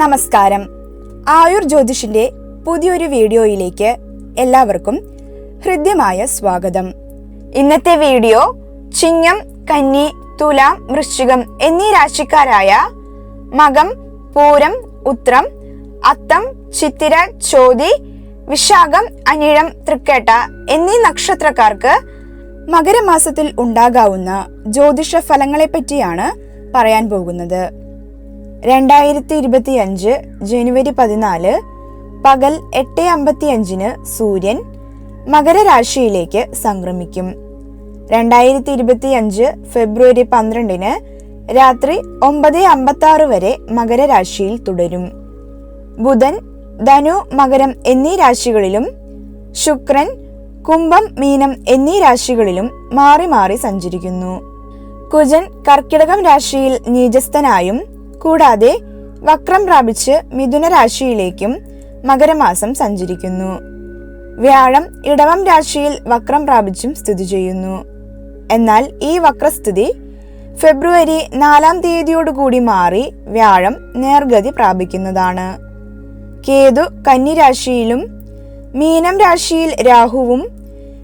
നമസ്കാരം. ആയുർ ജ്യോതിഷിന്റെ പുതിയൊരു വീഡിയോയിലേക്ക് എല്ലാവർക്കും ഹൃദ്യമായ സ്വാഗതം. ഇന്നത്തെ വീഡിയോ ചിങ്ങം കന്നി തുലാം വൃശ്ചികം എന്നീ രാശിക്കാരായ മകം പൂരം ഉത്രം അത്തം ചിത്തിര ചോതി വിശാഖം അനിഴം തൃക്കേട്ട എന്നീ നക്ഷത്രക്കാർക്ക് മകരമാസത്തിൽ ഉണ്ടാകാവുന്ന ജ്യോതിഷ ഫലങ്ങളെ പറ്റിയാണ് പറയാൻ പോകുന്നത്. രണ്ടായിരത്തി ഇരുപത്തി അഞ്ച് ജനുവരി പതിനാല് പകൽ എട്ട് അമ്പത്തി അഞ്ചിന് സൂര്യൻ മകരരാശിയിലേക്ക് സംക്രമിക്കും. രണ്ടായിരത്തി ഇരുപത്തി അഞ്ച് ഫെബ്രുവരി പന്ത്രണ്ടിന് രാത്രി ഒമ്പത് അമ്പത്തി ആറ് വരെ മകരരാശിയിൽ തുടരും. ബുധൻ ധനു മകരം എന്നീ രാശികളിലും ശുക്രൻ കുംഭം മീനം എന്നീ രാശികളിലും മാറി മാറി സഞ്ചരിക്കുന്നു. കുജൻ കർക്കിടകം രാശിയിൽ നീചസ്ഥനായും കൂടാതെ വക്രം പ്രാപിച്ച് മിഥുന രാശിയിലേക്കും മകരമാസം സഞ്ചരിക്കുന്നു. വ്യാഴം ഇടവം രാശിയിൽ വക്രം പ്രാപിച്ചും സ്ഥിതി ചെയ്യുന്നു. എന്നാൽ ഈ വക്രസ്ഥിതി ഫെബ്രുവരി നാലാം തീയതിയോടുകൂടി മാറി വ്യാഴം നേർഗതി പ്രാപിക്കുന്നതാണ്. കേതു കന്നിരാശിയിലും മീനം രാശിയിൽ രാഹുവും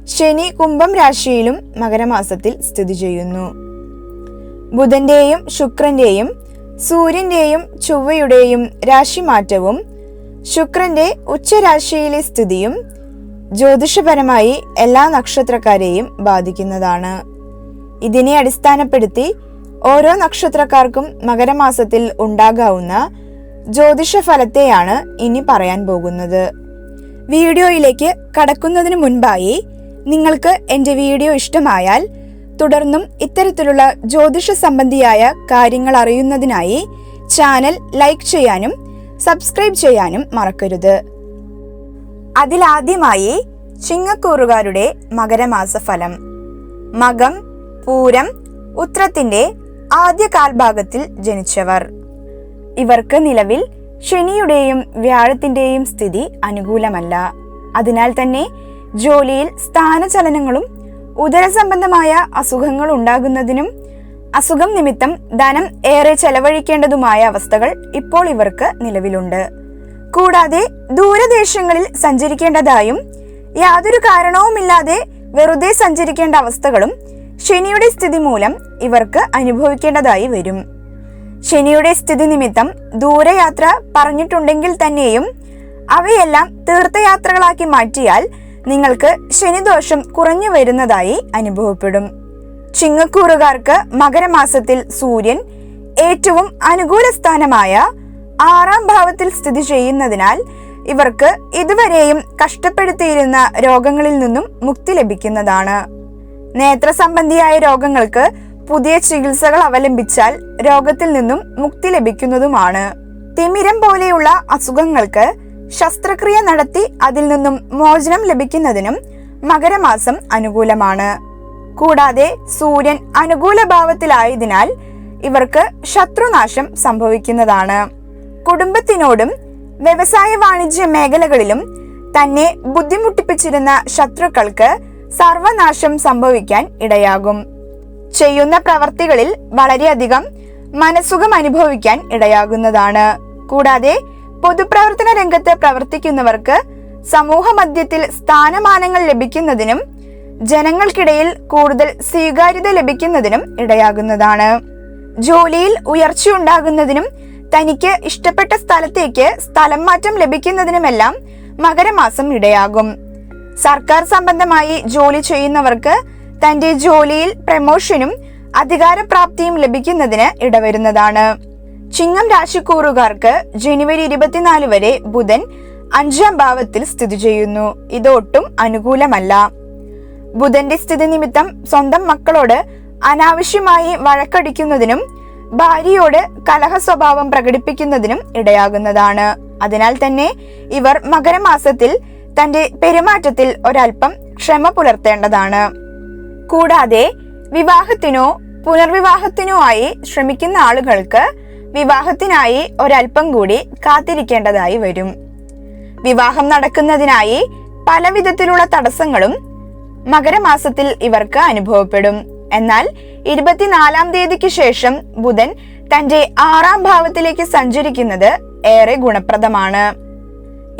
ശനി കുംഭം രാശിയിലും മകരമാസത്തിൽ സ്ഥിതി ചെയ്യുന്നു. ബുധന്റെയും ശുക്രന്റെയും സൂര്യന്റെയും ചൊവ്വയുടെയും രാശിമാറ്റവും ശുക്രന്റെ ഉച്ചരാശിയിലെ സ്ഥിതിയും ജ്യോതിഷപരമായി എല്ലാ നക്ഷത്രക്കാരെയും ബാധിക്കുന്നതാണ്. ഇതിനെ അടിസ്ഥാനപ്പെടുത്തി ഓരോ നക്ഷത്രക്കാർക്കും മകരമാസത്തിൽ ഉണ്ടാകാവുന്ന ജ്യോതിഷ ഫലത്തെയാണ് ഇനി പറയാൻ പോകുന്നത്. വീഡിയോയിലേക്ക് കടക്കുന്നതിന് മുൻപായി നിങ്ങൾക്ക് എന്റെ വീഡിയോ ഇഷ്ടമായാൽ തുടർന്നും ഇത്തരത്തിലുള്ള ജ്യോതിഷ സംബന്ധിയായ കാര്യങ്ങൾ അറിയുന്നതിനായി ചാനൽ ലൈക്ക് ചെയ്യാനും സബ്സ്ക്രൈബ് ചെയ്യാനും മറക്കരുത്. അതിലാദ്യമായി ചിങ്ങക്കൂറുകാരുടെ മകരമാസ ഫലം മകം പൂരം ഉത്രത്തിന്റെ ആദ്യ കാൽഭാഗത്തിൽ ജനിച്ചവർ. ഇവർക്ക് നിലവിൽ ശനിയുടെയും വ്യാഴത്തിന്റെയും സ്ഥിതി അനുകൂലമല്ല. അതിനാൽ തന്നെ ജോലിയിൽ സ്ഥാനചലനങ്ങളും ഉദരസംബന്ധമായ അസുഖങ്ങൾ ഉണ്ടാകുന്നതിനും അസുഖം നിമിത്തം ധനം ഏറെ ചെലവഴിക്കേണ്ടതുമായ അവസ്ഥകൾ ഇപ്പോൾ ഇവർക്ക് നിലവിലുണ്ട്. കൂടാതെ ദൂരദേശങ്ങളിൽ സഞ്ചരിക്കേണ്ടതായും യാതൊരു കാരണവുമില്ലാതെ വെറുതെ സഞ്ചരിക്കേണ്ട അവസ്ഥകളും ശനിയുടെ സ്ഥിതി മൂലം ഇവർക്ക് അനുഭവിക്കേണ്ടതായി വരും. ശനിയുടെ സ്ഥിതി നിമിത്തം ദൂരയാത്ര പറഞ്ഞിട്ടുണ്ടെങ്കിൽ തന്നെയും അവയെല്ലാം തീർത്ഥയാത്രകളാക്കി മാറ്റിയാൽ നിങ്ങൾക്ക് ശനിദോഷം കുറഞ്ഞു വരുന്നതായി അനുഭവപ്പെടും. ചിങ്ങക്കൂറുകാർക്ക് മകരമാസത്തിൽ സൂര്യൻ ഏറ്റവും അനുകൂല സ്ഥാനമായ ആറാം ഭാവത്തിൽ സ്ഥിതി ചെയ്യുന്നതിനാൽ ഇവർക്ക് ഇതുവരെയും കഷ്ടപ്പെടുത്തിയിരുന്ന രോഗങ്ങളിൽ നിന്നും മുക്തി ലഭിക്കുന്നതാണ്. നേത്ര സംബന്ധിയായ രോഗങ്ങൾക്ക് പുതിയ ചികിത്സകൾ അവലംബിച്ചാൽ രോഗത്തിൽ നിന്നും മുക്തി ലഭിക്കുന്നതുമാണ്. തിമിരം പോലെയുള്ള അസുഖങ്ങൾക്ക് ശസ്ത്രക്രിയ നടത്തി അതിൽ നിന്നും മോചനം ലഭിക്കുന്നതിനും മകരമാസം അനുകൂലമാണ്. കൂടാതെ സൂര്യൻ അനുകൂല ഭാവത്തിലായതിനാൽ ഇവർക്ക് ശത്രുനാശം സംഭവിക്കുന്നതാണ്. കുടുംബത്തിനോടും വ്യവസായ വാണിജ്യ മേഖലകളിലും തന്നെ ബുദ്ധിമുട്ടിപ്പിച്ചിരുന്ന ശത്രുക്കൾക്ക് സർവനാശം സംഭവിക്കാൻ ഇടയാകും. ചെയ്യുന്ന പ്രവർത്തികളിൽ വളരെയധികം മനസുഖം അനുഭവിക്കാൻ ഇടയാകുന്നതാണ്. കൂടാതെ പൊതുപ്രവർത്തന രംഗത്ത് പ്രവർത്തിക്കുന്നവർക്ക് സമൂഹ മധ്യത്തിൽ സ്ഥാനമാനങ്ങൾ ലഭിക്കുന്നതിനും ജനങ്ങൾക്കിടയിൽ കൂടുതൽ സ്വീകാര്യത ലഭിക്കുന്നതിനും ഇടയാകുന്നതാണ്. ജോലിയിൽ ഉയർച്ചയുണ്ടാകുന്നതിനും തനിക്ക് ഇഷ്ടപ്പെട്ട സ്ഥലത്തേക്ക് സ്ഥലം മാറ്റം ലഭിക്കുന്നതിനുമെല്ലാം മകരമാസം ഇടയാകും. സർക്കാർ സംബന്ധമായി ജോലി ചെയ്യുന്നവർക്ക് തന്റെ ജോലിയിൽ പ്രമോഷനും അധികാരപ്രാപ്തിയും ലഭിക്കുന്നതിന് ഇടവരുന്നതാണ്. ചിങ്ങം രാശിക്കൂറുകാർക്ക് ജനുവരി ഇരുപത്തിനാല് വരെ ബുധൻ അഞ്ചാം ഭാവത്തിൽ സ്ഥിതി ചെയ്യുന്നു. ഇതൊട്ടും അനുകൂലമല്ല. ബുധന്റെ സ്ഥിതി നിമിത്തം സ്വന്തം മക്കളോട് അനാവശ്യമായി വഴക്കടിക്കുന്നതിനും ഭാര്യയോട് കലഹ സ്വഭാവം പ്രകടിപ്പിക്കുന്നതിനും ഇടയാകുന്നതാണ്. അതിനാൽ തന്നെ ഇവർ മകരമാസത്തിൽ തന്റെ പെരുമാറ്റത്തിൽ ഒരൽപ്പം ക്ഷമ പുലർത്തേണ്ടതാണ്. കൂടാതെ വിവാഹത്തിനോ പുനർവിവാഹത്തിനോ ആയി ശ്രമിക്കുന്ന ആളുകൾക്ക് വിവാഹത്തിനായി ഒരൽപ്പം കൂടി കാത്തിരിക്കേണ്ടതായി വരും. വിവാഹം നടക്കുന്നതിനായി പലവിധത്തിലുള്ള തടസ്സങ്ങളും മകരമാസത്തിൽ ഇവർക്ക് അനുഭവപ്പെടും. എന്നാൽ ഇരുപത്തിനാലാം തീയതിക്ക് ശേഷം ബുധൻ തന്റെ ആറാം ഭാവത്തിലേക്ക് സഞ്ചരിക്കുന്നത് ഏറെ ഗുണപ്രദമാണ്.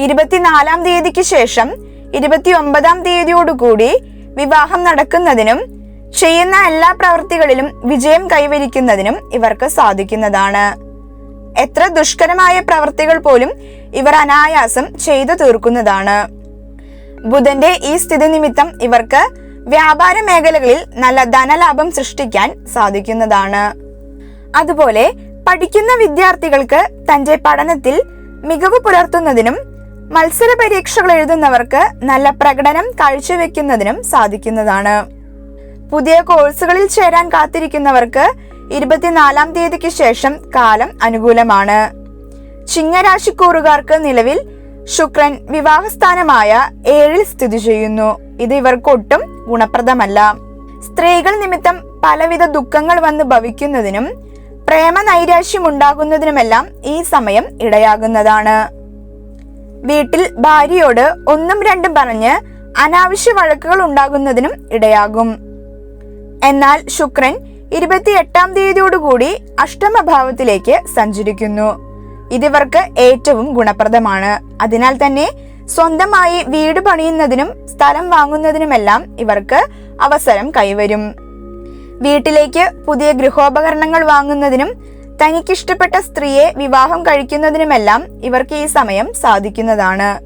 ഇരുപത്തിനാലാം തീയതിക്ക് ശേഷം ഇരുപത്തിയൊമ്പതാം തീയതിയോടുകൂടി വിവാഹം നടക്കുന്നതിനും ചെയ്യുന്ന എല്ലാ പ്രവൃത്തികളിലും വിജയം കൈവരിക്കുന്നതിനും ഇവർക്ക് സാധിക്കുന്നതാണ്. എത്ര ദുഷ്കരമായ പ്രവൃത്തികൾ പോലും ഇവർ അനായാസം ചെയ്തു തീർക്കുന്നതാണ്. ബുധന്റെ ഈ സ്ഥിതി നിമിത്തം ഇവർക്ക് വ്യാപാര മേഖലകളിൽ നല്ല ധനലാഭം സൃഷ്ടിക്കാൻ സാധിക്കുന്നതാണ്. അതുപോലെ പഠിക്കുന്ന വിദ്യാർത്ഥികൾക്ക് തന്റെ പഠനത്തിൽ മികവ് പുലർത്തുന്നതിനും മത്സര പരീക്ഷകൾ എഴുതുന്നവർക്ക് നല്ല പ്രകടനം കാഴ്ചവെക്കുന്നതിനും സാധിക്കുന്നതാണ്. പുതിയ കോഴ്സുകളിൽ ചേരാൻ കാത്തിരിക്കുന്നവർക്ക് ഇരുപത്തിനാലാം തീയതിക്ക് ശേഷം കാലം അനുകൂലമാണ്. ചിങ്ങരാശിക്കൂറുകാർക്ക് നിലവിൽ ശുക്രൻ വിവാഹസ്ഥാനമായ ഏഴിൽ സ്ഥിതി ചെയ്യുന്നു. ഇത് ഇവർക്കൊട്ടും ഗുണപ്രദമല്ല. സ്ത്രീകൾ നിമിത്തം പലവിധ ദുഃഖങ്ങൾ വന്ന് ഭവിക്കുന്നതിനും പ്രേമ നൈരാശ്യം ഉണ്ടാകുന്നതിനുമെല്ലാം ഈ സമയം ഇടയാകുന്നതാണ്. വീട്ടിൽ ഭാര്യയോട് ഒന്നും രണ്ടും പറഞ്ഞ് അനാവശ്യ വഴക്കുകൾ ഉണ്ടാകുന്നതിനും ഇടയാകും. എന്നാൽ ശുക്രൻ ഇരുപത്തിയെട്ടാം തീയതിയോടുകൂടി അഷ്ടമഭാവത്തിലേക്ക് സഞ്ചരിക്കുന്നു. ഇതിവർക്ക് ഏറ്റവും ഗുണപ്രദമാണ്. അതിനാൽ തന്നെ സ്വന്തമായി വീട് പണിയുന്നതിനും സ്ഥലം വാങ്ങുന്നതിനുമെല്ലാം ഇവർക്ക് അവസരം കൈവരും. വീട്ടിലേക്ക് പുതിയ ഗൃഹോപകരണങ്ങൾ വാങ്ങുന്നതിനും തനിക്കിഷ്ടപ്പെട്ട സ്ത്രീയെ വിവാഹം കഴിക്കുന്നതിനുമെല്ലാം ഇവർക്ക് ഈ സമയം സാധിക്കുന്നതാണ്.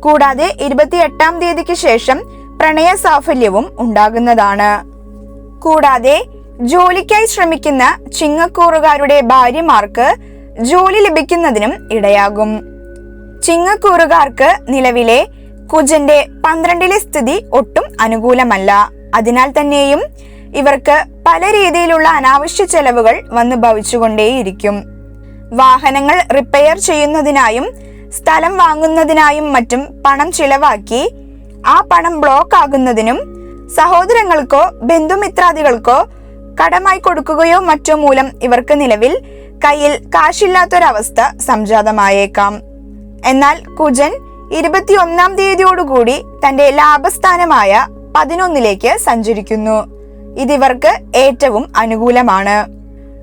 കൂടാതെ ഇരുപത്തിയെട്ടാം തീയതിക്ക് ശേഷം പ്രണയ സാഫല്യവും ഉണ്ടാകുന്നതാണ്. കൂടാതെ ജോലിക്കായി ശ്രമിക്കുന്ന ചിങ്ങക്കൂറുകാരുടെ ഭാര്യമാർക്ക് ജോലി ലഭിക്കുന്നതിനും ഇടയാകും. ചിങ്ങക്കൂറുകാർക്ക് നിലവിലെ കുജന്റെ പന്ത്രണ്ടിലെ സ്ഥിതി ഒട്ടും അനുകൂലമല്ല. അതിനാൽ തന്നെയും ഇവർക്ക് പല രീതിയിലുള്ള അനാവശ്യ ചെലവുകൾ വന്നു ഭവിച്ചുകൊണ്ടേയിരിക്കും. വാഹനങ്ങൾ റിപ്പയർ ചെയ്യുന്നതിനായും സ്ഥലം വാങ്ങുന്നതിനായും മറ്റും പണം ചിലവാക്കി ആ പണം ബ്ലോക്ക് ആകുന്നതിനും സഹോദരങ്ങൾക്കോ ബന്ധുമിത്രാദികൾക്കോ കടമായി കൊടുക്കുകയോ മറ്റോ മൂലം ഇവർക്ക് നിലവിൽ കയ്യിൽ കാശില്ലാത്തൊരവസ്ഥ സംജാതമായേക്കാം. എന്നാൽ കുജൻ ഇരുപത്തിയൊന്നാം തീയതിയോടുകൂടി തന്റെ ലാഭസ്ഥാനമായ പതിനൊന്നിലേക്ക് സഞ്ചരിക്കുന്നു. ഇതിവർക്ക് ഏറ്റവും അനുകൂലമാണ്.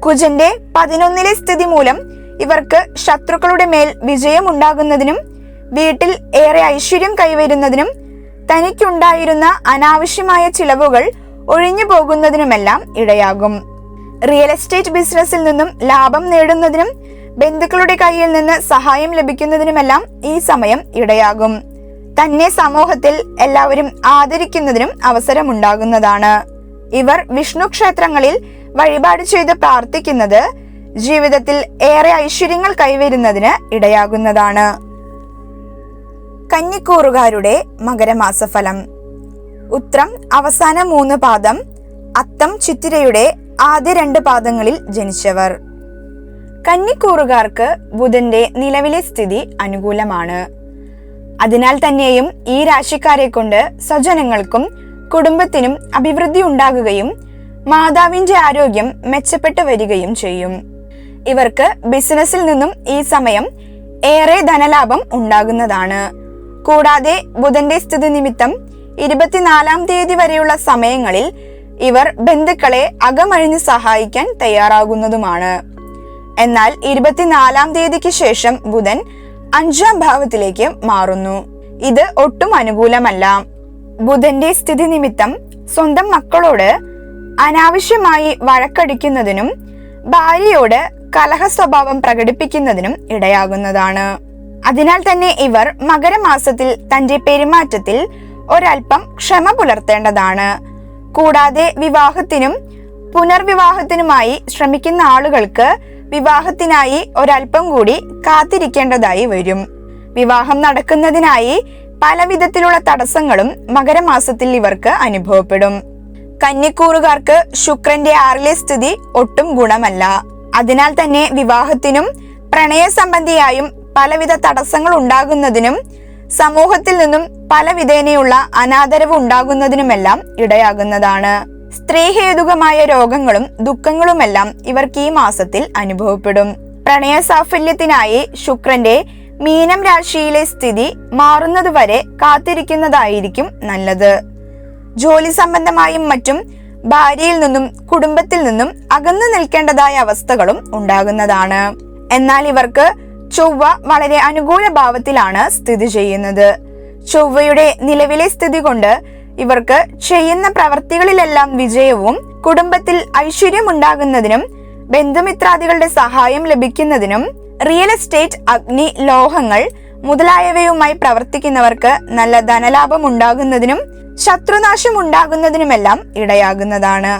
കുജന്റെ പതിനൊന്നിലെ സ്ഥിതി മൂലം ഇവർക്ക് ശത്രുക്കളുടെ മേൽ വിജയം ഉണ്ടാകുന്നതിനും വീട്ടിൽ ഏറെ ഐശ്വര്യം കൈവരുന്നതിനും തനിക്കുണ്ടായിരുന്ന അനാവശ്യമായ ചിലവുകൾ ഒഴിഞ്ഞു പോകുന്നതിനുമെല്ലാം ഇടയാകും. റിയൽ എസ്റ്റേറ്റ് ബിസിനസ്സിൽ നിന്നും ലാഭം നേടുന്നതിനും ബന്ധുക്കളുടെ കയ്യിൽ നിന്ന് സഹായം ലഭിക്കുന്നതിനുമെല്ലാം ഈ സമയം ഇടയാകും. തന്നെ സമൂഹത്തിൽ എല്ലാവരും ആദരിക്കുന്നതിനും അവസരമുണ്ടാകുന്നതാണ്. ഇവർ വിഷ്ണു ക്ഷേത്രങ്ങളിൽ വഴിപാട് ചെയ്ത് പ്രാർത്ഥിക്കുന്നത് ജീവിതത്തിൽ ഏറെ ഐശ്വര്യങ്ങൾ കൈവരുന്നതിന് ഇടയാകുന്നതാണ്. കന്നിക്കൂറുകാരുടെ മകരമാസഫലം. ഉത്രം അവസാന മൂന്ന് പാദം അത്തം ചിത്തിരയുടെ ആദ്യ രണ്ട് പാദങ്ങളിൽ ജനിച്ചവർ. കന്നിക്കൂറുകാർക്ക് ബുധന്റെ നിലവിലെ സ്ഥിതി അനുകൂലമാണ്. അതിനാൽ തന്നെയും ഈ രാശിക്കാരെ കൊണ്ട് സ്വജനങ്ങൾക്കും കുടുംബത്തിനും അഭിവൃദ്ധി ഉണ്ടാകുകയും മാതാവിന്റെ ആരോഗ്യം മെച്ചപ്പെട്ടു വരികയും ചെയ്യും. ഇവർക്ക് ബിസിനസ്സിൽ നിന്നും ഈ സമയം ഏറെ ധനലാഭം ഉണ്ടാകുന്നതാണ്. കൂടാതെ ബുധന്റെ സ്ഥിതി നിമിത്തം ഇരുപത്തിനാലാം തീയതി വരെയുള്ള സമയങ്ങളിൽ ഇവർ ബന്ധുക്കളെ അകമഴിഞ്ഞ് സഹായിക്കാൻ തയ്യാറാകുന്നതുമാണ്. എന്നാൽ ഇരുപത്തിനാലാം തീയതിക്ക് ശേഷം ബുധൻ അഞ്ചാം ഭാവത്തിലേക്ക് മാറുന്നു. ഇത് ഒട്ടും അനുകൂലമല്ല. ബുധന്റെ സ്ഥിതി നിമിത്തം സ്വന്തം മക്കളോട് അനാവശ്യമായി വഴക്കടിക്കുന്നതിനും ഭാര്യയോട് കലഹ സ്വഭാവം പ്രകടിപ്പിക്കുന്നതിനും ഇടയാകുന്നതാണ്. അതിനാൽ തന്നെ ഇവർ മകരമാസത്തിൽ തന്റെ പെരുമാറ്റത്തിൽ ഒരൽപ്പം ക്ഷമ പുലർത്തേണ്ടതാണ്. കൂടാതെ വിവാഹത്തിനും പുനർവിവാഹത്തിനുമായി ശ്രമിക്കുന്ന ആളുകൾക്ക് വിവാഹത്തിനായി ഒരൽപ്പം കൂടി കാത്തിരിക്കേണ്ടതായി വരും. വിവാഹം നടക്കുന്നതിനായി പലവിധത്തിലുള്ള തടസ്സങ്ങളും മകരമാസത്തിൽ ഇവർക്ക് അനുഭവപ്പെടും. കന്നിക്കൂറുകാർക്ക് ശുക്രന്റെ ആറിലെ സ്ഥിതി ഒട്ടും ഗുണമല്ല. അതിനാൽ തന്നെ വിവാഹത്തിനും പ്രണയ സംബന്ധിയായും പലവിധ തടസ്സങ്ങൾ ഉണ്ടാകുന്നതിനും സമൂഹത്തിൽ നിന്നും പല വിധേനയുള്ള അനാദരവ് ഉണ്ടാകുന്നതിനുമെല്ലാം ഇടയാകുന്നതാണ്. സ്ത്രീഹേതുകമായ രോഗങ്ങളും ദുഃഖങ്ങളുമെല്ലാം ഇവർക്ക് ഈ മാസത്തിൽ അനുഭവപ്പെടും. പ്രണയ സാഫല്യത്തിനായി ശുക്രന്റെ മീനം രാശിയിലെ സ്ഥിതി മാറുന്നതുവരെ കാത്തിരിക്കുന്നതായിരിക്കും നല്ലത്. ജോലി സംബന്ധമായും മറ്റും ഭാര്യയിൽ നിന്നും കുടുംബത്തിൽ നിന്നും അകന്നു നിൽക്കേണ്ടതായ അവസ്ഥകളും ഉണ്ടാകുന്നതാണ്. എന്നാൽ ഇവർക്ക് ചൊവ്വ വളരെ അനുകൂല ഭാവത്തിലാണ് സ്ഥിതി ചെയ്യുന്നത്. ചൊവ്വയുടെ നിലവിലെ സ്ഥിതി കൊണ്ട് ഇവർക്ക് ചെയ്യുന്ന പ്രവർത്തികളിലെല്ലാം വിജയവും കുടുംബത്തിൽ ഐശ്വര്യം ഉണ്ടാകുന്നതിനും ബന്ധുമിത്രാദികളുടെ സഹായം ലഭിക്കുന്നതിനും റിയൽ എസ്റ്റേറ്റ് അഗ്നി ലോഹങ്ങൾ മുതലായവയുമായി പ്രവർത്തിക്കുന്നവർക്ക് നല്ല ധനലാഭം ഉണ്ടാകുന്നതിനും ശത്രുനാശം ഉണ്ടാകുന്നതിനുമെല്ലാം ഇടയാകുന്നതാണ്.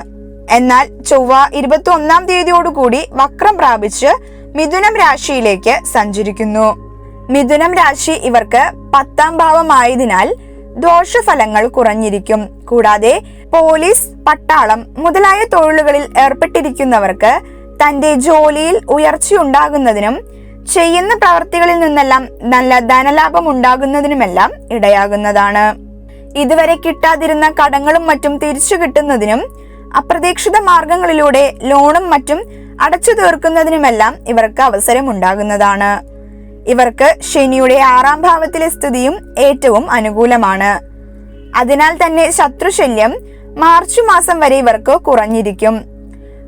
എന്നാൽ ചൊവ്വ ഇരുപത്തി ഒന്നാം തീയതിയോടുകൂടി വക്രം പ്രാപിച്ച് മിഥുനം രാശിയിലേക്ക് സഞ്ചരിക്കുന്നു. മിഥുനം രാശി ഇവർക്ക് പത്താം ഭാവമായതിനാൽ ദോഷഫലങ്ങൾ കുറഞ്ഞിരിക്കും. കൂടാതെ പോലീസ് പട്ടാളം മുതലായ തൊഴിലുകളിൽ ഏർപ്പെട്ടിരിക്കുന്നവർക്ക് തന്റെ ജോലിയിൽ ഉയർച്ചയുണ്ടാകുന്നതിനും ചെയ്യുന്ന പ്രവർത്തികളിൽ നിന്നെല്ലാം നല്ല ധനലാഭം ഉണ്ടാകുന്നതിനുമെല്ലാം ഇടയാകുന്നതാണ്. ഇതുവരെ കിട്ടാതിരുന്ന കടങ്ങളും മറ്റും തിരിച്ചു കിട്ടുന്നതിനും അപ്രതീക്ഷിത മാർഗങ്ങളിലൂടെ ലോണും മറ്റും അടച്ചു തീർക്കുന്നതിനുമെല്ലാം ഇവർക്ക് അവസരം ഉണ്ടാകുന്നതാണ് ഇവർക്ക് ശനിയുടെ ആറാം ഭാവത്തിലെ സ്ഥിതിയും ഏറ്റവും അനുകൂലമാണ്. അതിനാൽ തന്നെ ശത്രുശല്യം മാർച്ച് മാസം വരെ ഇവർക്ക് കുറഞ്ഞിരിക്കും.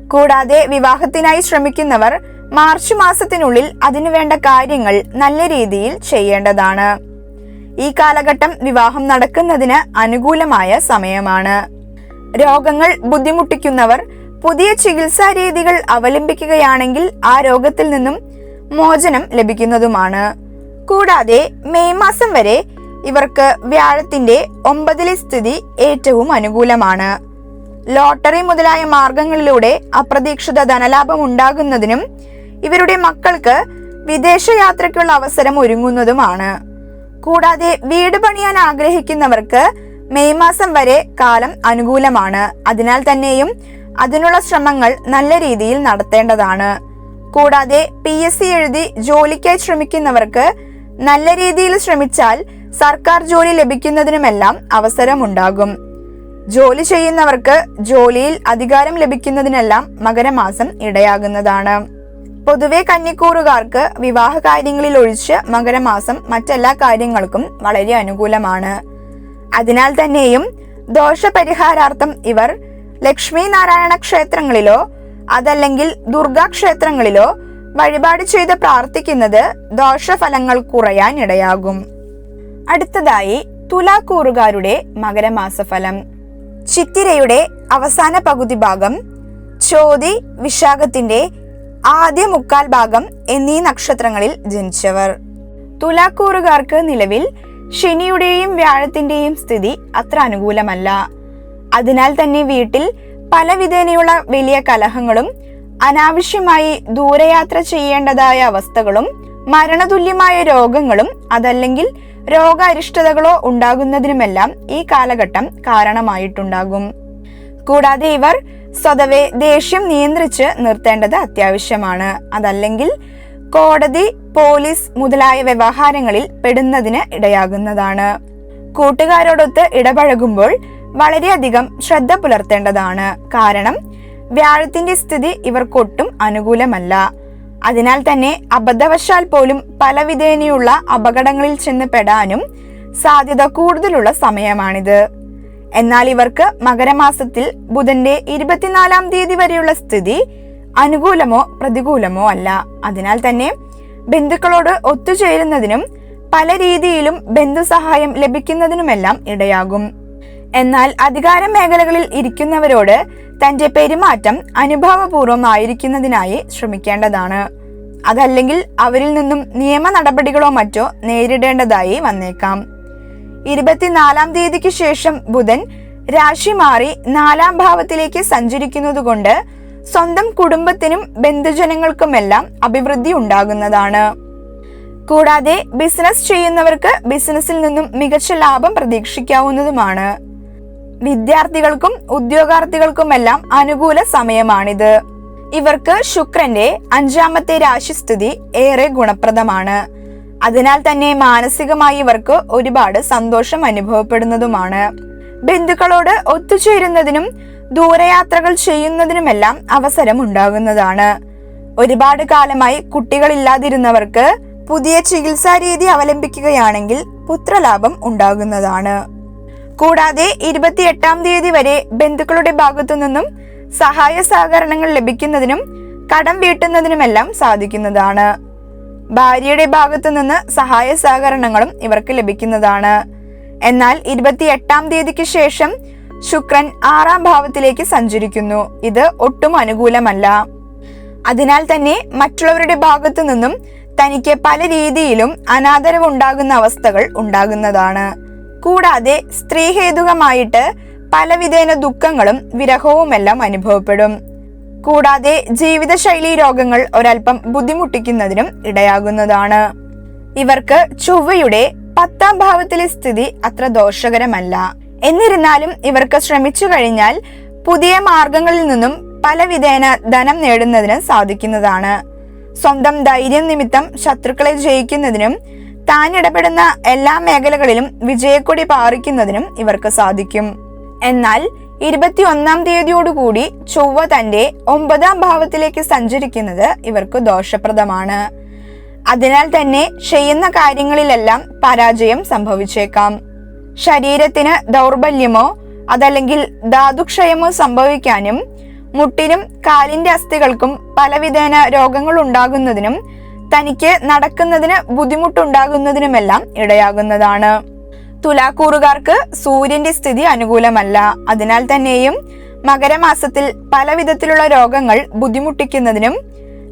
കൂടാതെ വിവാഹത്തിനായി ശ്രമിക്കുന്നവർ മാർച്ച് മാസത്തിനുള്ളിൽ അതിനുവേണ്ട കാര്യങ്ങൾ നല്ല രീതിയിൽ ചെയ്യേണ്ടതാണ്. ഈ കാലഘട്ടം വിവാഹം നടക്കുന്നതിന് അനുകൂലമായ സമയമാണ്. രോഗങ്ങൾ ബുദ്ധിമുട്ടിക്കുന്നവർ പുതിയ ചികിത്സാ രീതികൾ അവലംബിക്കുകയാണെങ്കിൽ ആ രോഗത്തിൽ നിന്നും മോചനം ലഭിക്കുന്നതുമാണ്. കൂടാതെ മെയ് മാസം വരെ ഇവർക്ക് വ്യാഴത്തിന്റെ ഒമ്പതിലെ സ്ഥിതി ഏറ്റവും അനുകൂലമാണ്. ലോട്ടറി മുതലായ മാർഗങ്ങളിലൂടെ അപ്രതീക്ഷിത ധനലാഭം ഉണ്ടാകുന്നതിനും ഇവരുടെ മക്കൾക്ക് വിദേശയാത്രയ്ക്കുള്ള അവസരം ഒരുങ്ങുന്നതുമാണ്. കൂടാതെ വീട് പണിയാൻ ആഗ്രഹിക്കുന്നവർക്ക് മെയ് മാസം വരെ കാലം അനുകൂലമാണ്. അതിനാൽ തന്നെയും അതിനുള്ള ശ്രമങ്ങൾ നല്ല രീതിയിൽ നടത്തേണ്ടതാണ്. കൂടാതെ പി എസ് സി എഴുതി ജോലിക്കായി ശ്രമിക്കുന്നവർക്ക് നല്ല രീതിയിൽ ശ്രമിച്ചാൽ സർക്കാർ ജോലി ലഭിക്കുന്നതിനുമെല്ലാം അവസരമുണ്ടാകും. ജോലി ചെയ്യുന്നവർക്ക് ജോലിയിൽ അധികാരം ലഭിക്കുന്നതിനെല്ലാം മകരമാസം ഇടയാകുന്നതാണ്. പൊതുവെ കന്നിക്കൂറുകാർക്ക് വിവാഹ കാര്യങ്ങളിൽ ഒഴിച്ച് മകരമാസം മറ്റെല്ലാ കാര്യങ്ങൾക്കും വളരെ അനുകൂലമാണ്. അതിനാൽ തന്നെയും ദോഷപരിഹാരാർത്ഥം ഇവർ ലക്ഷ്മി നാരായണ ക്ഷേത്രങ്ങളിലോ അതല്ലെങ്കിൽ ദുർഗാ ക്ഷേത്രങ്ങളിലോ വഴിപാട് ചെയ്ത് പ്രാർത്ഥിക്കുന്നത് ദോഷഫലങ്ങൾ കുറയാൻ ഇടയാകും. അടുത്തതായി തുലാക്കൂറുകാരുടെ മകരമാസഫലം. ചിത്തിരയുടെ അവസാന പകുതി ഭാഗം ചോതി വിശാഖത്തിന്റെ ആദ്യ മുക്കാൽ ഭാഗം എന്നീ നക്ഷത്രങ്ങളിൽ ജനിച്ചവർ. തുലാക്കൂറുകാർക്ക് നിലവിൽ ശനിയുടെയും വ്യാഴത്തിന്റെയും സ്ഥിതി അത്ര അനുകൂലമല്ല. അതിനാൽ തന്നെ വീട്ടിൽ പലവിധേനയുള്ള വലിയ കലഹങ്ങളും അനാവശ്യമായി ദൂരയാത്ര ചെയ്യേണ്ടതായ അവസ്ഥകളും മരണതുല്യമായ രോഗങ്ങളും അതല്ലെങ്കിൽ രോഗാരിഷ്ടതകളോ ഉണ്ടാകുന്നതിനുമെല്ലാം ഈ കാലഘട്ടം കാരണമായിട്ടുണ്ടാകും. കൂടാതെ ഇവർ സ്വതവേ ദേഷ്യം നിയന്ത്രിച്ച് നിർത്തേണ്ടത് അത്യാവശ്യമാണ്. അതല്ലെങ്കിൽ കോടതി പോലീസ് മുതലായ വ്യവഹാരങ്ങളിൽ പെടുന്നതിന് ഇടയാകുന്നതാണ്. കൂട്ടുകാരോടൊത്ത് ഇടപഴകുമ്പോൾ വളരെയധികം ശ്രദ്ധ പുലർത്തേണ്ടതാണ്. കാരണം വ്യാഴത്തിന്റെ സ്ഥിതി ഇവർക്കൊട്ടും അനുകൂലമല്ല. അതിനാൽ തന്നെ അബദ്ധവശാൽ പോലും പലവിധേനയുള്ള അപകടങ്ങളിൽ ചെന്ന് പെടാനും സാധ്യത കൂടുതലുള്ള സമയമാണിത്. എന്നാൽ ഇവർക്ക് മകരമാസത്തിൽ ബുധന്റെ ഇരുപത്തിനാലാം തീയതി വരെയുള്ള സ്ഥിതി അനുകൂലമോ പ്രതികൂലമോ അല്ല. അതിനാൽ തന്നെ ബന്ധുക്കളോട് ഒത്തുചേരുന്നതിനും പല രീതിയിലും ബന്ധുസഹായം ലഭിക്കുന്നതിനുമെല്ലാം ഇടയാകും. എന്നാൽ അധികാര മേഖലകളിൽ ഇരിക്കുന്നവരോട് തന്റെ പെരുമാറ്റം അനുഭാവപൂർവം ആയിരിക്കുന്നതിനായി ശ്രമിക്കേണ്ടതാണ്. അതല്ലെങ്കിൽ അവരിൽ നിന്നും നിയമ നടപടികളോ മറ്റോ നേരിടേണ്ടതായി വന്നേക്കാം. ഇരുപത്തിനാലാം തീയതിക്ക് ശേഷം ബുധൻ രാശി മാറി നാലാം ഭാവത്തിലേക്ക് സഞ്ചരിക്കുന്നതുകൊണ്ട് സ്വന്തം കുടുംബത്തിനും ബന്ധുജനങ്ങൾക്കുമെല്ലാം അഭിവൃദ്ധി ഉണ്ടാകുന്നതാണ്. കൂടാതെ ബിസിനസ് ചെയ്യുന്നവർക്ക് ബിസിനസ്സിൽ നിന്നും മികച്ച ലാഭം പ്രതീക്ഷിക്കാവുന്നതുമാണ്. വിദ്യാർത്ഥികൾക്കും ഉദ്യോഗാർത്ഥികൾക്കുമെല്ലാം അനുകൂല സമയമാണിത്. ഇവർക്ക് ശുക്രന്റെ അഞ്ചാമത്തെ രാശിസ്ഥിതി ഏറെ ഗുണപ്രദമാണ്. അതിനാൽ തന്നെ മാനസികമായി ഇവർക്ക് ഒരുപാട് സന്തോഷം അനുഭവപ്പെടുന്നതുമാണ്. ബന്ധുക്കളോട് ഒത്തുചേരുന്നതിനും ദൂരയാത്രകൾ ചെയ്യുന്നതിനുമെല്ലാം അവസരം ഉണ്ടാകുന്നതാണ്. ഒരുപാട് കാലമായി കുട്ടികളില്ലാതിരുന്നവർക്ക് പുതിയ ചികിത്സാ രീതി അവലംബിക്കുകയാണെങ്കിൽ പുത്രലാഭം ഉണ്ടാകുന്നതാണ്. കൂടാതെ ഇരുപത്തിയെട്ടാം തീയതി വരെ ബന്ധുക്കളുടെ ഭാഗത്തു നിന്നും സഹായ സഹകരണങ്ങൾ ലഭിക്കുന്നതിനും കടം വീട്ടുന്നതിനുമെല്ലാം സാധിക്കുന്നതാണ്. ഭാര്യയുടെ ഭാഗത്തു നിന്ന് സഹായ സഹകരണങ്ങളും ഇവർക്ക് ലഭിക്കുന്നതാണ്. എന്നാൽ ഇരുപത്തിയെട്ടാം തീയതിക്ക് ശേഷം ശുക്രൻ ആറാം ഭാവത്തിലേക്ക് സഞ്ചരിക്കുന്നു. ഇത് ഒട്ടും അനുകൂലമല്ല. അതിനാൽ തന്നെ മറ്റുള്ളവരുടെ ഭാഗത്തു നിന്നും തനിക്ക് പല രീതിയിലും അനാദരവ് ഉണ്ടാകുന്ന അവസ്ഥകൾ ഉണ്ടാകുന്നതാണ്. കൂടാതെ സ്ത്രീഹേതുകമായിട്ട് പലവിധേന ദുഃഖങ്ങളും വിരഹവുമെല്ലാം അനുഭവപ്പെടും. കൂടാതെ ജീവിതശൈലി രോഗങ്ങൾ ഒരൽപ്പം ബുദ്ധിമുട്ടിക്കുന്നതിനും ഇടയാകുന്നതാണ്. ഇവർക്ക് ചൊവ്വയുടെ പത്താം ഭാവത്തിലെ സ്ഥിതി അത്ര ദോഷകരമല്ല. എന്നിരുന്നാലും ഇവർക്ക് ശ്രമിച്ചു കഴിഞ്ഞാൽ പുതിയ മാർഗങ്ങളിൽ നിന്നും പലവിധേന ധനം നേടുന്നതിന് സാധിക്കുന്നതാണ്. സ്വന്തം ധൈര്യം നിമിത്തം ശത്രുക്കളെ ജയിക്കുന്നതിനും താൻ ഇടപെടുന്ന എല്ലാ മേഖലകളിലും വിജയക്കൊടി പാറിക്കുന്നതിനും ഇവർക്ക് സാധിക്കും. എന്നാൽ ഇരുപത്തിയൊന്നാം തീയതിയോടുകൂടി ചൊവ്വ തന്റെ ഒമ്പതാം ഭാവത്തിലേക്ക് സഞ്ചരിക്കുന്നത് ഇവർക്ക് ദോഷപ്രദമാണ്. അതിനാൽ തന്നെ ചെയ്യുന്ന കാര്യങ്ങളിലെല്ലാം പരാജയം സംഭവിച്ചേക്കാം. ശരീരത്തിന് ദൗർബല്യമോ അതല്ലെങ്കിൽ ധാതുക്ഷയമോ സംഭവിക്കാനും മുട്ടിനും കാലിന്റെ അസ്ഥികൾക്കും പലവിധേന രോഗങ്ങൾ ഉണ്ടാകുന്നതിനും തനിക്ക് നടക്കുന്നതിന് ബുദ്ധിമുട്ടുണ്ടാകുന്നതിനുമെല്ലാം ഇടയാകുന്നതാണ്. തുലാക്കൂറുകാർക്ക് സൂര്യന്റെ സ്ഥിതി അനുകൂലമല്ല. അതിനാൽ തന്നെയും മകരമാസത്തിൽ പലവിധത്തിലുള്ള രോഗങ്ങൾ ബുദ്ധിമുട്ടിക്കുന്നതിനും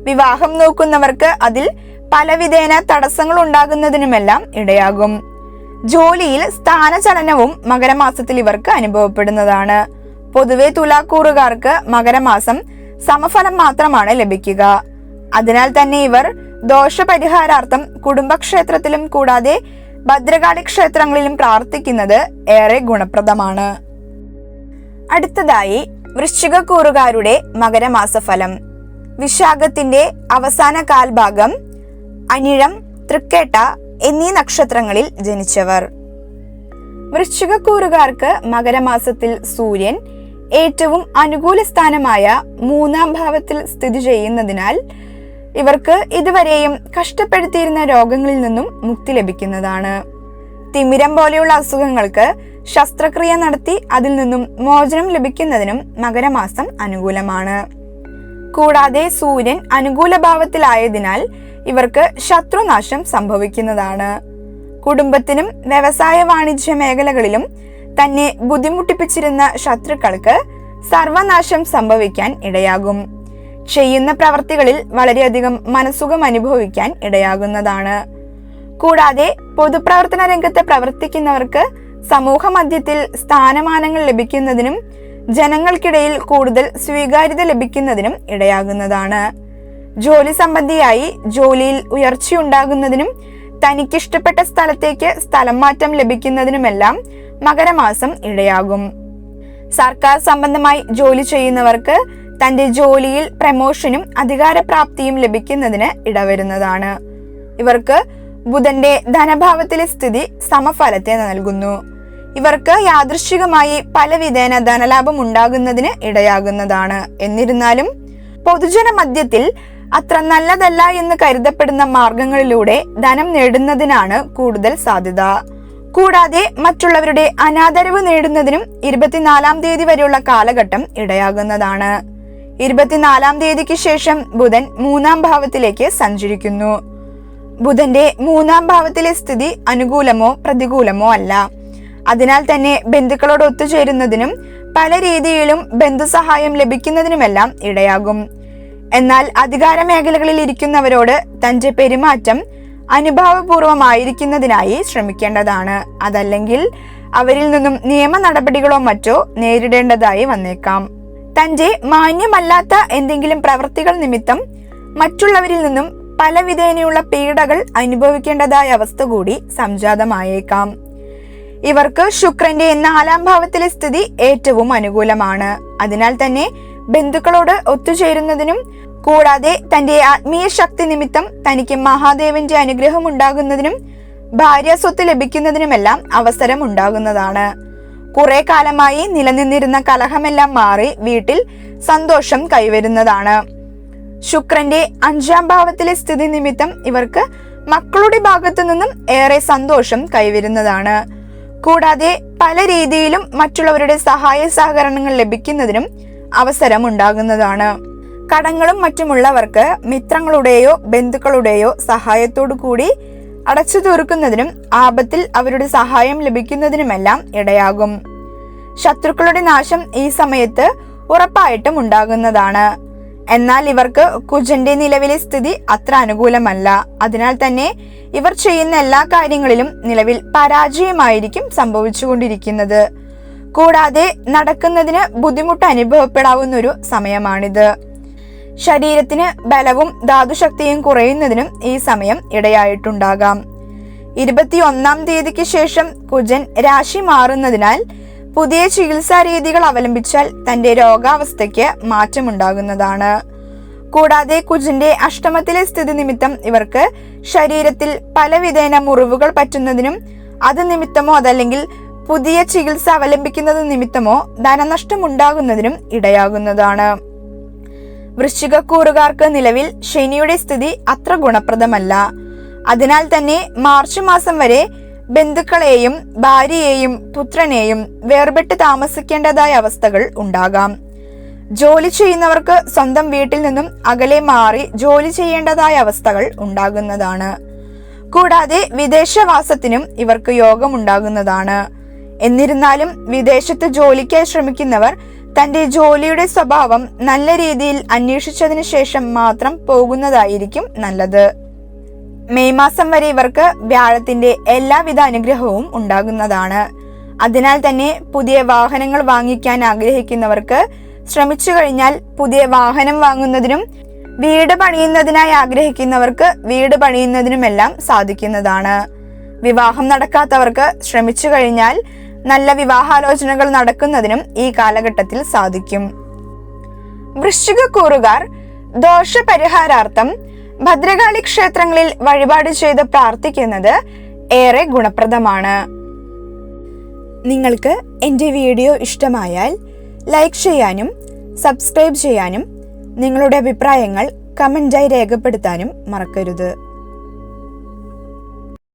വിവാഹം നോക്കുന്നവർക്ക് അതിൽ പലവിധേന തടസ്സങ്ങൾ ഉണ്ടാകുന്നതിനുമെല്ലാം ഇടയാകും. ജോലിയിൽ സ്ഥാനചലനവും മകരമാസത്തിൽ ഇവർക്ക് അനുഭവപ്പെടുന്നതാണ്. പൊതുവെ തുലാക്കൂറുകാർക്ക് മകരമാസം സമഫലം മാത്രമാണ് ലഭിക്കുക. അതിനാൽ തന്നെ ഇവർ ദോഷപരിഹാരാർത്ഥം കുടുംബക്ഷേത്രത്തിലും കൂടാതെ ഭദ്രകാളി ക്ഷേത്രങ്ങളിലും പ്രാർത്ഥിക്കുന്നത് ഏറെ ഗുണപ്രദമാണ്. അടുത്തതായി വൃശ്ചികക്കൂറുകാരുടെ മകരമാസഫലം. വിശാഖത്തിന്റെ അവസാന കാൽഭാഗം അനിഴം തൃക്കേട്ട എന്നീ നക്ഷത്രങ്ങളിൽ ജനിച്ചവർ. വൃശ്ചികക്കൂറുകാർക്ക് മകരമാസത്തിൽ സൂര്യൻ ഏറ്റവും അനുകൂല സ്ഥാനമായ മൂന്നാം ഭാവത്തിൽ സ്ഥിതി ചെയ്യുന്നതിനാൽ ഇവർക്ക് ഇതുവരെയും കഷ്ടപ്പെടുത്തിയിരുന്ന രോഗങ്ങളിൽ നിന്നും മുക്തി ലഭിക്കുന്നതാണ്. തിമിരം പോലെയുള്ള അസുഖങ്ങൾക്ക് ശസ്ത്രക്രിയ നടത്തി അതിൽ നിന്നും മോചനം ലഭിക്കുന്നതിനും മകരമാസം അനുകൂലമാണ്. കൂടാതെ സൂര്യൻ അനുകൂല ഭാവത്തിലായതിനാൽ ഇവർക്ക് ശത്രുനാശം സംഭവിക്കുന്നതാണ്. കുടുംബത്തിനും വ്യവസായ വാണിജ്യ മേഖലകളിലും തന്നെ ബുദ്ധിമുട്ടിപ്പിച്ചിരുന്ന ശത്രുക്കൾക്ക് സർവനാശം സംഭവിക്കാൻ ഇടയാകും. ചെയ്യുന്ന പ്രവർത്തികളിൽ വളരെയധികം മനസുഖം അനുഭവിക്കാൻ ഇടയാകുന്നതാണ്. കൂടാതെ പൊതുപ്രവർത്തന രംഗത്ത് പ്രവർത്തിക്കുന്നവർക്ക് സമൂഹ മധ്യത്തിൽ സ്ഥാനമാനങ്ങൾ ലഭിക്കുന്നതിനും ജനങ്ങൾക്കിടയിൽ കൂടുതൽ സ്വീകാര്യത ലഭിക്കുന്നതിനും ഇടയാകുന്നതാണ്. ജോലി സംബന്ധിയായി ജോലിയിൽ ഉയർച്ചയുണ്ടാകുന്നതിനും തനിക്കിഷ്ടപ്പെട്ട സ്ഥലത്തേക്ക് സ്ഥലം മാറ്റം ലഭിക്കുന്നതിനുമെല്ലാം മകരമാസം ഇടയാകും. സർക്കാർ സംബന്ധമായി ജോലി ചെയ്യുന്നവർക്ക് തന്റെ ജോലിയിൽ പ്രമോഷനും അധികാരപ്രാപ്തിയും ലഭിക്കുന്നതിന് ഇടവരുന്നതാണ്. ഇവർക്ക് ബുധന്റെ ധനഭാവത്തിലെ സ്ഥിതി സമഫലത്തെ നൽകുന്നു. ഇവർക്ക് യാദൃശികമായി പലവിധേന ധനലാഭം ഉണ്ടാകുന്നതിന് ഇടയാകുന്നതാണ്. എന്നിരുന്നാലും പൊതുജന മധ്യത്തിൽ അത്ര നല്ലതല്ല എന്ന് കരുതപ്പെടുന്ന മാർഗങ്ങളിലൂടെ ധനം നേടുന്നതിനാണ് കൂടുതൽ സാധ്യത. കൂടാതെ മറ്റുള്ളവരുടെ അനാദരവ് നേടുന്നതിനും ഇരുപത്തിനാലാം തീയതി വരെയുള്ള കാലഘട്ടം ഇടയാകുന്നതാണ്. ഇരുപത്തിനാലാം തീയതിക്ക് ശേഷം ബുധൻ മൂന്നാം ഭാവത്തിലേക്ക് സഞ്ചരിക്കുന്നു. ബുധന്റെ മൂന്നാം ഭാവത്തിലെ സ്ഥിതി അനുകൂലമോ പ്രതികൂലമോ അല്ല. അതിനാൽ തന്നെ ബന്ധുക്കളോട് ഒത്തുചേരുന്നതിനും പല രീതിയിലും ബന്ധുസഹായം ലഭിക്കുന്നതിനുമെല്ലാം ഇടയാകും. എന്നാൽ അധികാര മേഖലകളിൽ ഇരിക്കുന്നവരോട് തന്റെ പെരുമാറ്റം അനുഭാവപൂർവമായിരിക്കുന്നതിനായി ശ്രമിക്കേണ്ടതാണ്. അതല്ലെങ്കിൽ അവരിൽ നിന്നും നിയമ നടപടികളോ മറ്റോ നേരിടേണ്ടതായി വന്നേക്കാം. തന്റെ മാന്യമല്ലാത്ത എന്തെങ്കിലും പ്രവൃത്തികൾ നിമിത്തം മറ്റുള്ളവരിൽ നിന്നും പലവിധേനയുള്ള പീഡകൾ അനുഭവിക്കേണ്ടതായ അവസ്ഥ കൂടി സംജാതമായേക്കാം. ഇവർക്ക് ശുക്രന്റെ നാലാം ഭാവത്തിലെ സ്ഥിതി ഏറ്റവും അനുകൂലമാണ്. അതിനാൽ തന്നെ ബന്ധുക്കളോട് ഒത്തുചേരുന്നതിനും കൂടാതെ തന്റെ ആത്മീയ ശക്തി നിമിത്തം തനിക്ക് മഹാദേവന്റെ അനുഗ്രഹം ഉണ്ടാകുന്നതിനും ഭാര്യ സ്വത്ത് ലഭിക്കുന്നതിനുമെല്ലാം അവസരം ഉണ്ടാകുന്നതാണ്. കുറെ കാലമായി നിലനിന്നിരുന്ന കലഹമെല്ലാം മാറി വീട്ടിൽ സന്തോഷം കൈവരുന്നതാണ്. ശുക്രന്റെ അഞ്ചാം ഭാവത്തിലെ സ്ഥിതി നിമിത്തം ഇവർക്ക് മക്കളുടെ ഭാഗത്തു നിന്നും ഏറെ സന്തോഷം കൈവരുന്നതാണ്. കൂടാതെ പല രീതിയിലും മറ്റുള്ളവരുടെ സഹായ സഹകരണങ്ങൾ ലഭിക്കുന്നതിനും അവസരം ഉണ്ടാകുന്നതാണ്. കടങ്ങളും മറ്റുമുള്ളവർക്ക് മിത്രങ്ങളുടെയോ ബന്ധുക്കളുടെയോ സഹായത്തോടു കൂടി അടച്ചു തീർക്കുന്നതിനും ആപത്തിൽ അവരുടെ സഹായം ലഭിക്കുന്നതിനുമെല്ലാം ഇടയാകും. ശത്രുക്കളുടെ നാശം ഈ സമയത്ത് ഉറപ്പായിട്ടും ഉണ്ടാകുന്നതാണ്. എന്നാൽ ഇവർക്ക് കുജന്റെ നിലവിലെ സ്ഥിതി അത്ര അനുകൂലമല്ല. അതിനാൽ തന്നെ ഇവർ ചെയ്യുന്ന എല്ലാ കാര്യങ്ങളിലും നിലവിൽ പരാജയമായിരിക്കും സംഭവിച്ചുകൊണ്ടിരിക്കുന്നത്. കൂടാതെ നടക്കുന്നതിന് ബുദ്ധിമുട്ട് അനുഭവപ്പെടാവുന്ന ഒരു സമയമാണിത്. ശരീരത്തിന് ബലവും ധാതുശക്തിയും കുറയുന്നതിനും ഈ സമയം ഇടയായിട്ടുണ്ടാകാം. ഇരുപത്തിയൊന്നാം തീയതിക്ക് ശേഷം കുജൻ രാശി മാറുന്നതിനാൽ പുതിയ ചികിത്സാ രീതികൾ അവലംബിച്ചാൽ തന്റെ രോഗാവസ്ഥയ്ക്ക് മാറ്റമുണ്ടാകുന്നതാണ്. കൂടാതെ കുജന്റെ അഷ്ടമത്തിലെ സ്ഥിതി നിമിത്തം ഇവർക്ക് ശരീരത്തിൽ പലവിധേന മുറിവുകൾ പറ്റുന്നതിനും അത് നിമിത്തമോ അതല്ലെങ്കിൽ പുതിയ ചികിത്സ അവലംബിക്കുന്നത് നിമിത്തമോ ധനനഷ്ടം ഉണ്ടാകുന്നതിനും ഇടയാകുന്നതാണ്. വൃശ്ചികക്കൂറുകാർക്ക് നിലവിൽ ശനിയുടെ സ്ഥിതി അത്ര ഗുണപ്രദമല്ല. അതിനാൽ തന്നെ മാർച്ച് മാസം വരെ ബന്ധുക്കളെയും ഭാര്യയെയും പുത്രനെയും വേർപെട്ട് താമസിക്കേണ്ടതായ അവസ്ഥകൾ ഉണ്ടാകാം. ജോലി ചെയ്യുന്നവർക്ക് സ്വന്തം വീട്ടിൽ നിന്നും അകലെ മാറി ജോലി ചെയ്യേണ്ടതായ അവസ്ഥകൾ ഉണ്ടാകുന്നതാണ്. കൂടാതെ വിദേശവാസത്തിനും ഇവർക്ക് യോഗമുണ്ടാകുന്നതാണ്. എന്നിരുന്നാലും വിദേശത്ത് ജോലിക്കായി ശ്രമിക്കുന്നവർ തന്റെ ജോലിയുടെ സ്വഭാവം നല്ല രീതിയിൽ അന്വേഷിച്ചതിന് ശേഷം മാത്രം പോകുന്നതായിരിക്കും നല്ലത്. മെയ് മാസം വരെ ഇവർക്ക് വ്യാഴത്തിന്റെ എല്ലാവിധ അനുഗ്രഹവും ഉണ്ടാകുന്നതാണ്. അതിനാൽ തന്നെ പുതിയ വാഹനങ്ങൾ വാങ്ങിക്കാൻ ആഗ്രഹിക്കുന്നവർക്ക് ശ്രമിച്ചു കഴിഞ്ഞാൽ പുതിയ വാഹനം വാങ്ങുന്നതിനും വീട് പണിയുന്നതിനായി ആഗ്രഹിക്കുന്നവർക്ക് വീട് പണിയുന്നതിനുമെല്ലാം സാധിക്കുന്നതാണ്. വിവാഹം നടക്കാത്തവർക്ക് ശ്രമിച്ചു കഴിഞ്ഞാൽ നല്ല വിവാഹാലോചനകൾ നടക്കുന്നതിനും ഈ കാലഘട്ടത്തിൽ സാധിക്കും. വൃശ്ചികക്കൂറുകാർ ദോഷപരിഹാരാർത്ഥം ഭദ്രകാളി ക്ഷേത്രങ്ങളിൽ വഴിപാട് ചെയ്ത് പ്രാർത്ഥിക്കുന്നത് ഏറെ ഗുണപ്രദമാണ്. നിങ്ങൾക്ക് എന്റെ വീഡിയോ ഇഷ്ടമായാൽ ലൈക്ക് ചെയ്യാനും സബ്സ്ക്രൈബ് ചെയ്യാനും നിങ്ങളുടെ അഭിപ്രായങ്ങൾ കമന്റായി രേഖപ്പെടുത്താനും മറക്കരുത്.